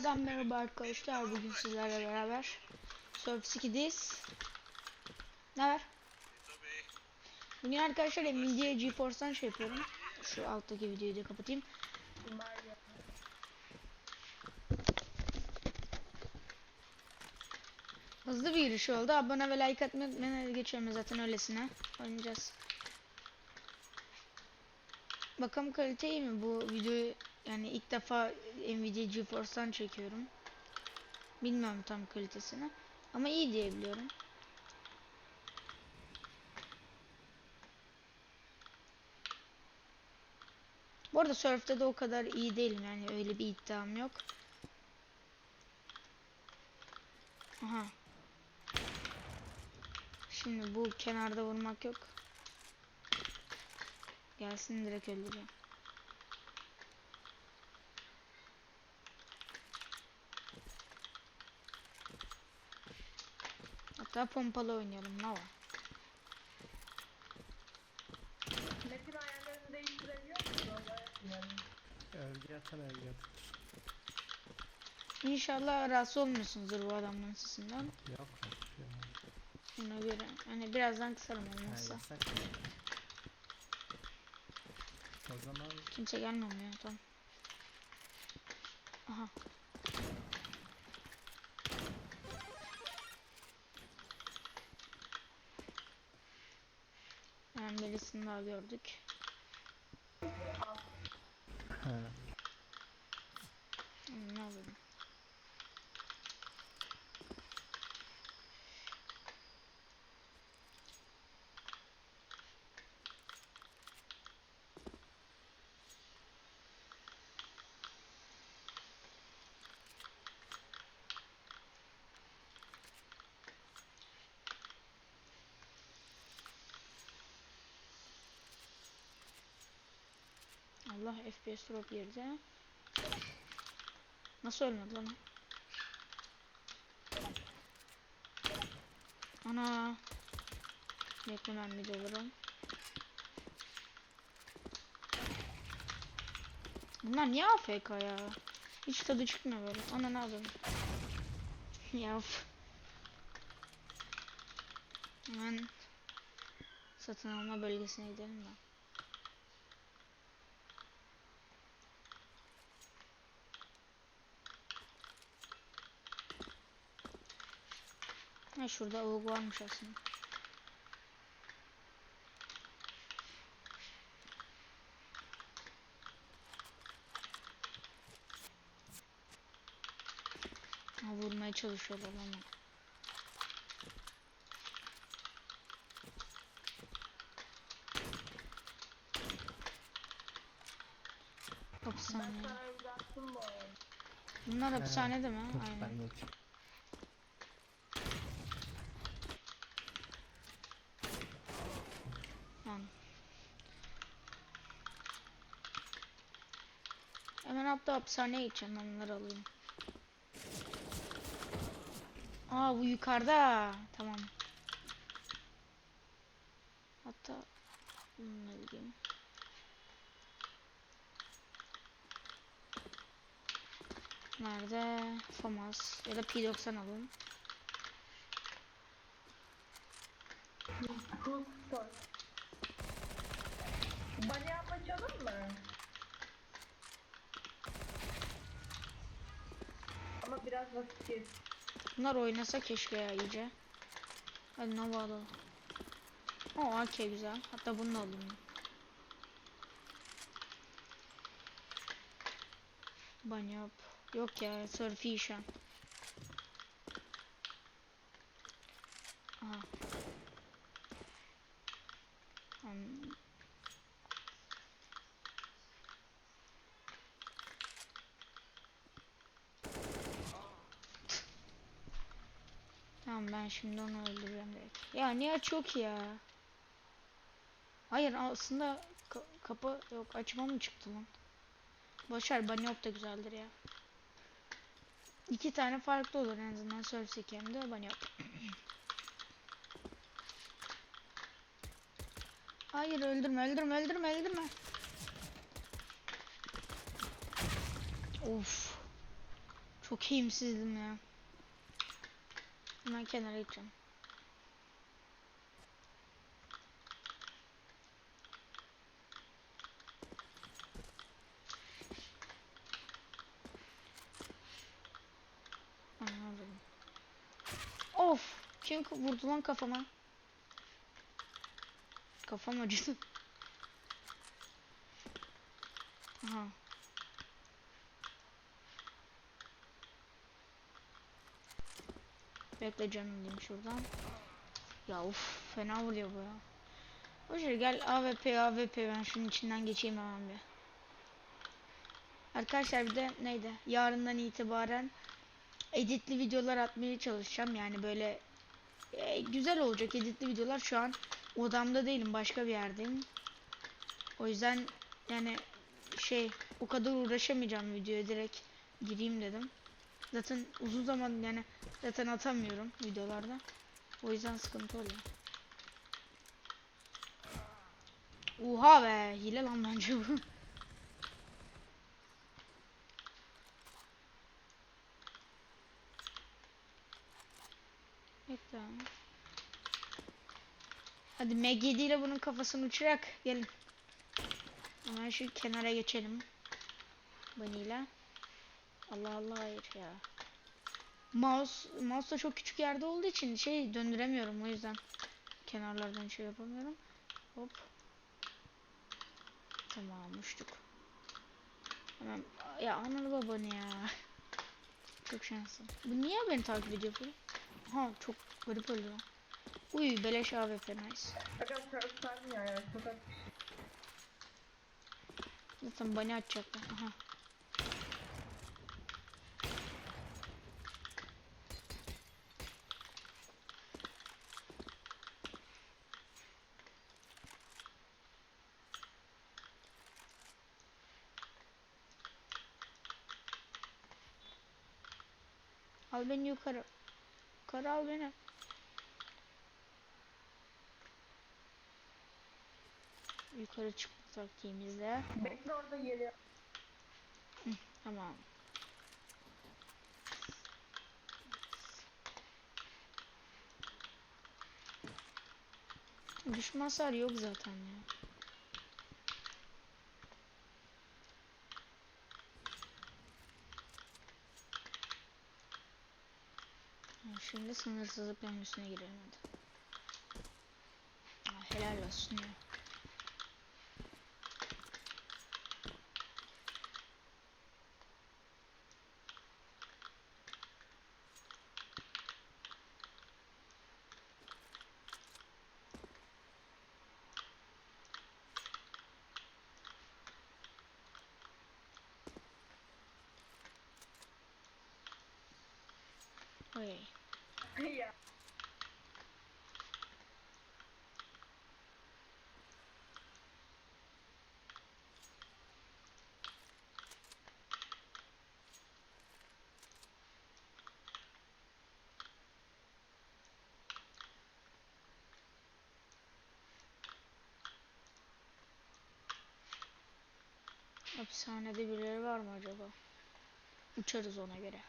Tekrardan merhaba arkadaşlar. Bugün sizlerle beraber Surf 2'deyiz. Ne var? Bugün arkadaşlar Nvidia GeForce'dan şey yapıyorum. Şu alttaki videoyu da kapatayım. Hızlı bir giriş oldu. Abone ve like atmayı unutmayın. Geçelim zaten öylesine. Oynayacağız. Bakalım kalite iyi mi bu videoyu yani ilk defa Nvidia GeForce'dan çekiyorum. Bilmiyorum tam kalitesini ama iyi diye biliyorum. Bu arada Surf'te de o kadar iyi değilim yani öyle bir iddiam yok. Aha. Şimdi bu kenarda vurmak yok. Gelsin direkt öldüreceğim. Hatta pompalı oynayalım ne var? Metin ayarlarını değiştirebiliyor musun? Övgü atan. İnşallah rahatsız olmuyorsunuzdur bu adamların sesinden. Yok. Ona göre hani birazdan kısarım olmazsa. yasak. O zaman Kimse gelmiyor ya tamam. Aha. Birisini daha gördük. ha, Hmm, Ne yapalım? Allah FPS drop girdi. Nasıl ölmedi lan? Ana. Bekle ben bir dolurum. Bunlar niye AFK ya? Hiç tadı çıkmıyor böyle. Ana ne yapayım? ya. Hemen satın alma bölgesine gidelim de. Ha şurada avuk varmış aslında. Ha vurmaya çalışıyorlar ama. Hapishane. Bunlar hapishanede mi? Aynen. ben de uçayım. Yani. Hatta hapishaneye gideceğim ben onları alayım. Aa bu yukarıda. Tamam. Hatta bununla gideyim. Nerede? FAMAS ya da P90 alalım. Cool Store. Bunny up açalım mı? Ama biraz vakit geç. Bunlar oynasa keşke ya iyice. Hadi Nova alalım. O AK güzel. Hatta bunu da alayım. Bunny up. Yok ya surfi şu an. Aha. Hmm. Tamam ben şimdi onu öldüreceğim direkt. Ya niye ki ya? Hayır aslında ka- kapı yok açma mı çıktı lan? Boşver Banyop da güzeldir ya. İki tane farklı olur en azından Surfsec hem de Banyop. Hayır öldürme öldürme öldürme öldürme. Of. Çok iyimsizdim ya. Hemen kenara gideceğim. Anladım. Of! Kim vurdu lan kafama? Kafam acıdı. Aha. Bekle canım diyeyim şuradan. Ya uf fena vuruyor bu ya. Boşver gel AWP AWP ben şunun içinden geçeyim hemen bir. Arkadaşlar bir de neydi? Yarından itibaren editli videolar atmaya çalışacağım. Yani böyle e, güzel olacak editli videolar. Şu an odamda değilim başka bir yerdeyim. O yüzden yani şey o kadar uğraşamayacağım videoya direkt gireyim dedim. Zaten uzun zaman yani zaten atamıyorum videolarda. O yüzden sıkıntı oluyor. Oha be hile lan bence bu. Hadi Meg 7 ile bunun kafasını uçurak gelin. Hemen şu kenara geçelim. Bunny ile. Allah Allah hayır ya. Mouse, mouse da çok küçük yerde olduğu için şey döndüremiyorum o yüzden. Kenarlardan şey yapamıyorum. Hop. Tamam uçtuk. Hemen ya ananı babanı ya. Çok şanslı. Bu niye beni takip ediyor böyle? Ha çok garip oluyor. Uy beleş AWP nice. Zaten bani açacaklar. Aha. Al beni yukarı. Yukarı al beni. Yukarı çıkma taktiğimizle. Bekle orada geliyor. Tamam. Düşman hasar yok zaten ya. Şimdi sınırsızlıkların üstüne girelim hadi. Ha, helal olsun ya. Oy. ya. Hapishanede birileri var mı acaba? Uçarız ona göre.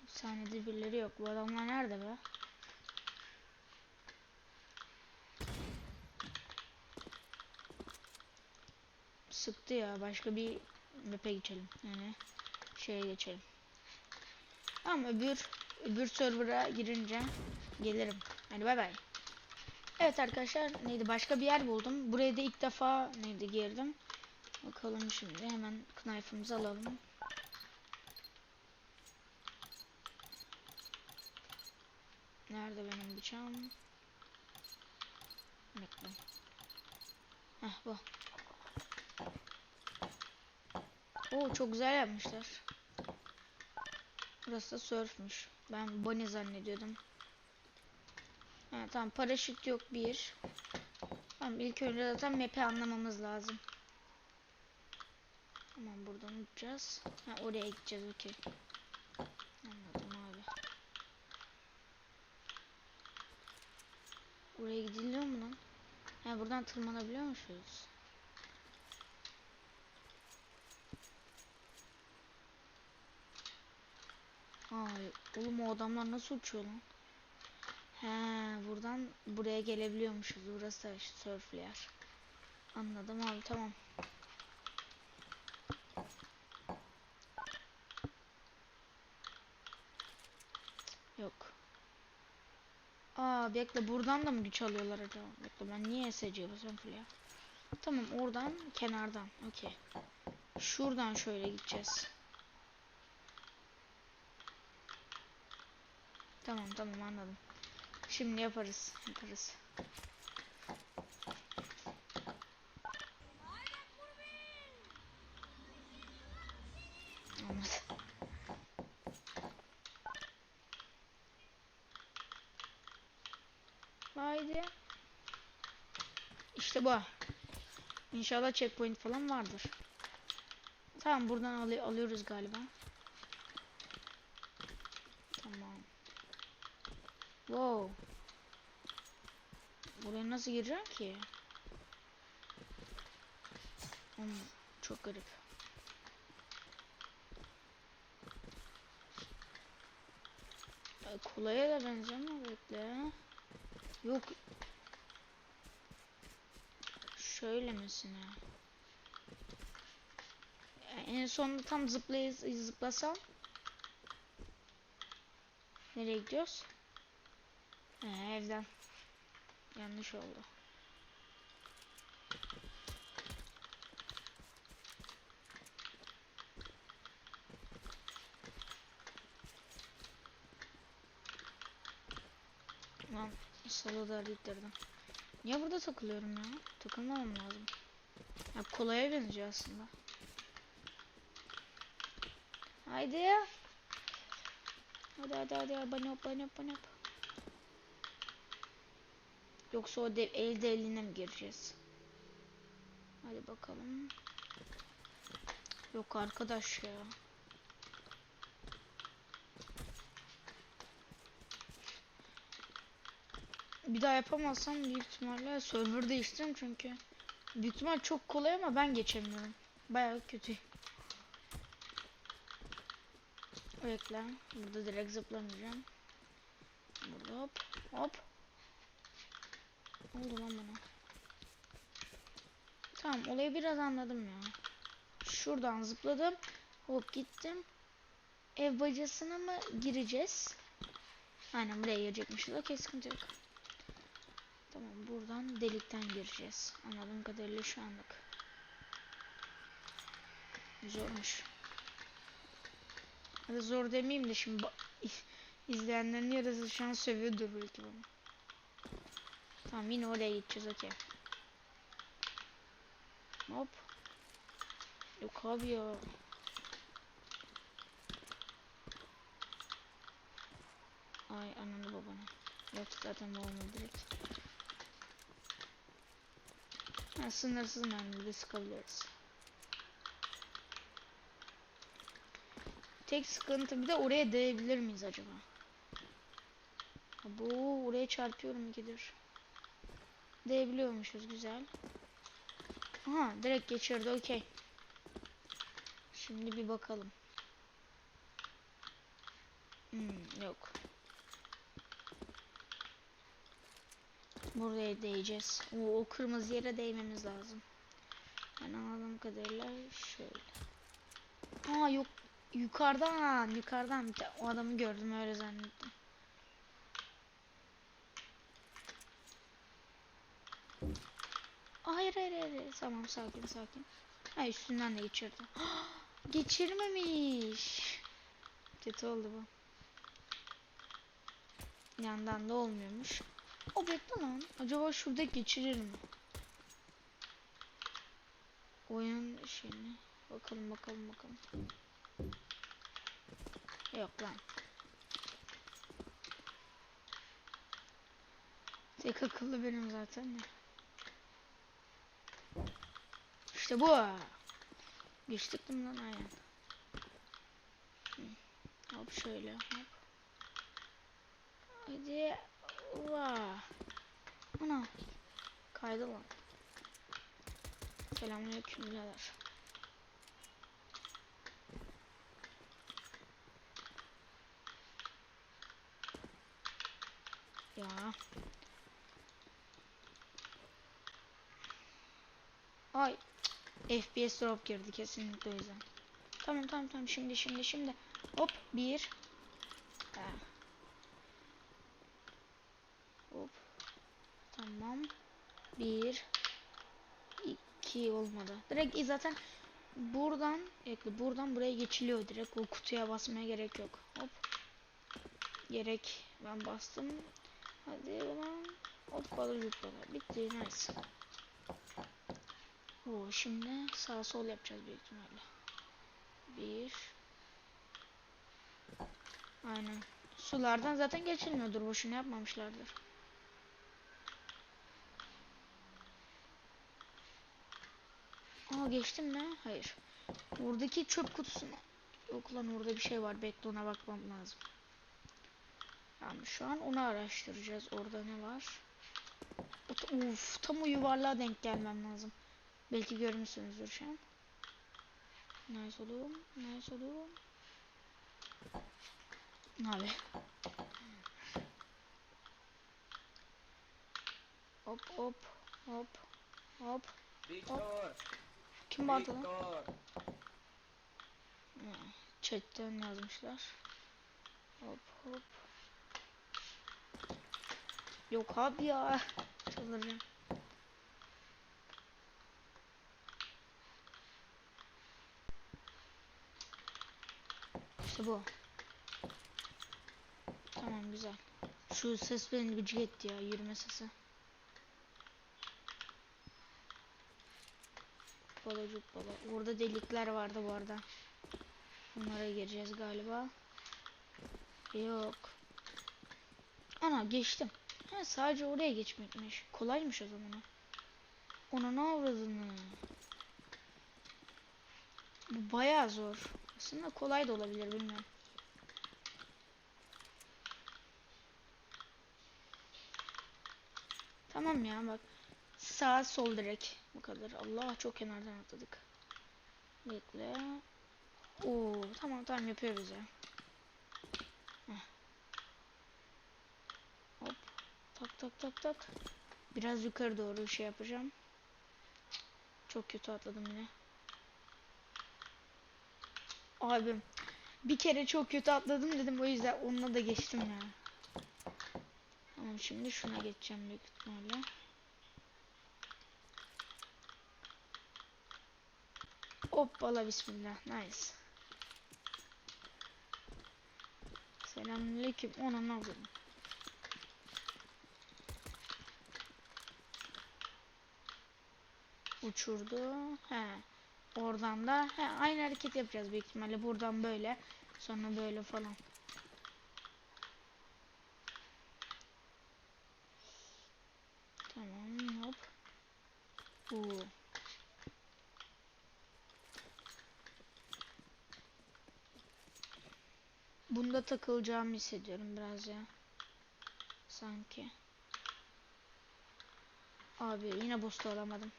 Hapishanede birileri yok. Bu adamlar nerede be? Sıktı ya. Başka bir map'e geçelim. Yani şeye geçelim. Ama öbür öbür server'a girince gelirim. Hadi bay bay. Evet arkadaşlar neydi başka bir yer buldum. Buraya da ilk defa neydi girdim. Bakalım şimdi hemen knife'ımızı alalım. Nerede benim bıçağım? Bekle. Heh bu. Oo çok güzel yapmışlar. Burası da surfmüş. Ben Bonnie zannediyordum. Ha, tamam paraşüt yok bir. Tamam ilk önce zaten map'i anlamamız lazım. Tamam buradan uçacağız. Ha oraya gideceğiz okey. Anladım abi. Oraya gidiliyor mu lan? Ha buradan tırmanabiliyormuşuz. Ay oğlum o adamlar nasıl uçuyor lan? He buradan buraya gelebiliyormuşuz. Burası da işte surf yer. Anladım abi tamam. Yok. Aa bekle buradan da mı güç alıyorlar acaba? Bekle ben niye SC'ye basıyorum full ya? Tamam oradan kenardan. Okey. Şuradan şöyle gideceğiz. Tamam tamam anladım. Şimdi yaparız. Yaparız. Olmadı. Haydi. İşte bu. İnşallah checkpoint falan vardır. Tamam buradan alı- alıyoruz galiba. Tamam. Wow. Buraya nasıl gireceğim ki? Hmm, çok garip. Ay, Kolaya da benziyor ama bekle. Yok. Şöyle misine? En sonunda tam zıplay zıplasam. Nereye gidiyoruz? He, evden. Yanlış oldu. Lan salı da ittirdim. Niye burada takılıyorum ya? Takılmamam lazım. Ya kolaya benziyor aslında. Haydi ya. Hadi hadi hadi abone ol abone ol abone ol. Yoksa o dev elde eline mi gireceğiz? Hadi bakalım. Yok arkadaş ya. Bir daha yapamazsam büyük ihtimalle server değiştiririm çünkü. Büyük ihtimal çok kolay ama ben geçemiyorum. Bayağı kötü. Bekle. Burada direkt zıplamayacağım. Burada hop hop. Oldu lan bana? Tamam olayı biraz anladım ya. Şuradan zıpladım. Hop gittim. Ev bacasına mı gireceğiz? Aynen buraya girecekmişiz. Okey sıkıntı yok. Tamam buradan delikten gireceğiz. Anladığım kadarıyla şu anlık. Zormuş. Hadi zor demeyeyim de şimdi izleyenlerin yarısı şu an sövüyordur belki bana. Tamam yine oraya gideceğiz okey. Hop. Yok abi ya. Ay ananı babanı. Yok zaten olmadı direkt. Ha, sınırsız mermiyle sıkabiliriz. Tek sıkıntı bir de oraya değebilir miyiz acaba? Bu oraya çarpıyorum gidiyor. Değebiliyormuşuz güzel. Aha direkt geçirdi okey. Şimdi bir bakalım. Hmm, yok. Buraya değeceğiz. O, o kırmızı yere değmemiz lazım. Ben anladığım kadarıyla şöyle. Aa yok yukarıdan yukarıdan o adamı gördüm öyle zannettim. Hayır hayır hayır. Tamam sakin sakin. Ha üstünden de geçirdi. Geçirmemiş. Kötü oldu bu. Yandan da olmuyormuş. O bekle lan. Acaba şurada geçirir mi? Oyun şeyini. Bakalım bakalım bakalım. Yok lan. Tek akıllı benim zaten ya. İşte bu. Geçtik lan aynen. Hop şöyle hop. Hadi. Ula. Ana. Kaydı lan. Selamünaleyküm birader. Ya. Ay. FPS drop girdi kesinlikle o yüzden. Tamam tamam tamam şimdi şimdi şimdi. Hop bir. Ha. Hop. Tamam. Bir. iki olmadı. Direkt zaten buradan buradan buraya geçiliyor direkt. O kutuya basmaya gerek yok. Hop. Gerek ben bastım. Hadi ulan. Hop balı zıpladı. Bitti nice. Oo, şimdi sağ sol yapacağız büyük ihtimalle. Bir. Aynen. Sulardan zaten geçilmiyordur. Boşuna yapmamışlardır. Aa geçtim mi? Hayır. Oradaki çöp kutusuna. Yok lan orada bir şey var. Bekle ona bakmam lazım. Tamam şu an onu araştıracağız. Orada ne var? Uf tam o yuvarlığa denk gelmem lazım. Belki görmüşsünüzdür şu an. Nice oğlum. Nice oğlum. Abi. Hop hop hop hop. Victor, Kim vardı lan? Ha, Chatten yazmışlar. Hop hop. Yok abi ya. Çıldıracağım. Bu. Tamam güzel. Şu ses beni gıcık etti ya yürüme sesi. Bala. Orada delikler vardı bu arada. Bunlara gireceğiz galiba. Yok. Ana geçtim. Ha sadece oraya geçmekmiş. Kolaymış o zaman. Ona ne avradını. Bu bayağı zor. Aslında kolay da olabilir bilmiyorum. Tamam ya bak. Sağ sol direkt. Bu kadar. Allah çok kenardan atladık. Bekle. Oo tamam tamam yapıyoruz ya. Heh. Hop. Tak tak tak tak. Biraz yukarı doğru şey yapacağım. Çok kötü atladım yine. Abim bir kere çok kötü atladım dedim o yüzden onunla da geçtim ya. Tamam şimdi şuna geçeceğim büyük ihtimalle. Hoppala bismillah nice. Selamünaleyküm ona ne? Uçurdu. He. Oradan da he, aynı hareket yapacağız büyük ihtimalle. Buradan böyle. Sonra böyle falan. Tamam hop. Oo. Bunda takılacağımı hissediyorum biraz ya. Sanki. Abi yine boost alamadım.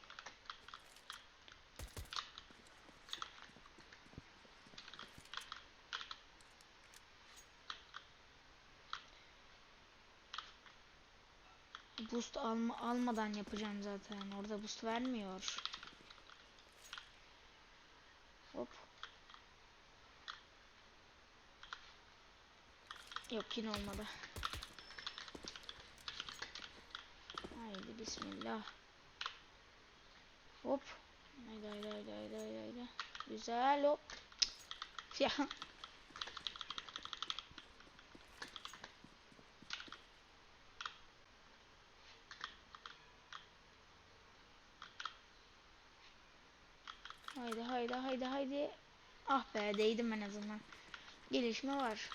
Boost alma, almadan yapacağım zaten. Orada boost vermiyor. Hop. Yok yine olmadı. Haydi bismillah. Hop. Haydi haydi haydi haydi haydi. Güzel hop. Ya. Haydi haydi haydi. Ah be değdim en azından. Gelişme var.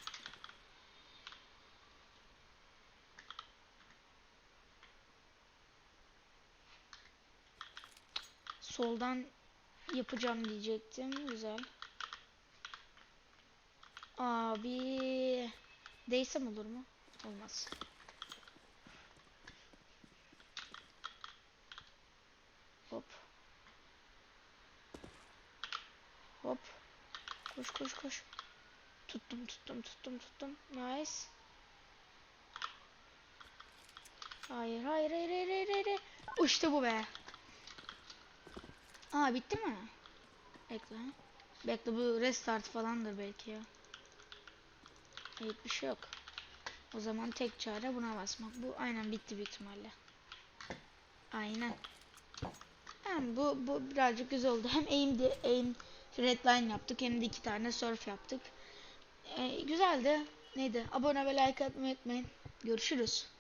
Soldan yapacağım diyecektim. Güzel. Abi değsem olur mu? Olmaz. Hop. Hop. Koş koş koş. Tuttum tuttum tuttum tuttum. Nice. Hayır hayır hayır hayır hayır hayır. İşte bu be. Aa bitti mi? Bekle. Bekle bu restart falandır belki ya. Hayır bir şey yok. O zaman tek çare buna basmak. Bu aynen bitti büyük ihtimalle. Aynen. Hem bu bu birazcık güzel oldu. Hem aim de aim redline yaptık hem de iki tane surf yaptık. Ee, güzeldi. Neydi? Abone ve like atmayı unutmayın. Görüşürüz.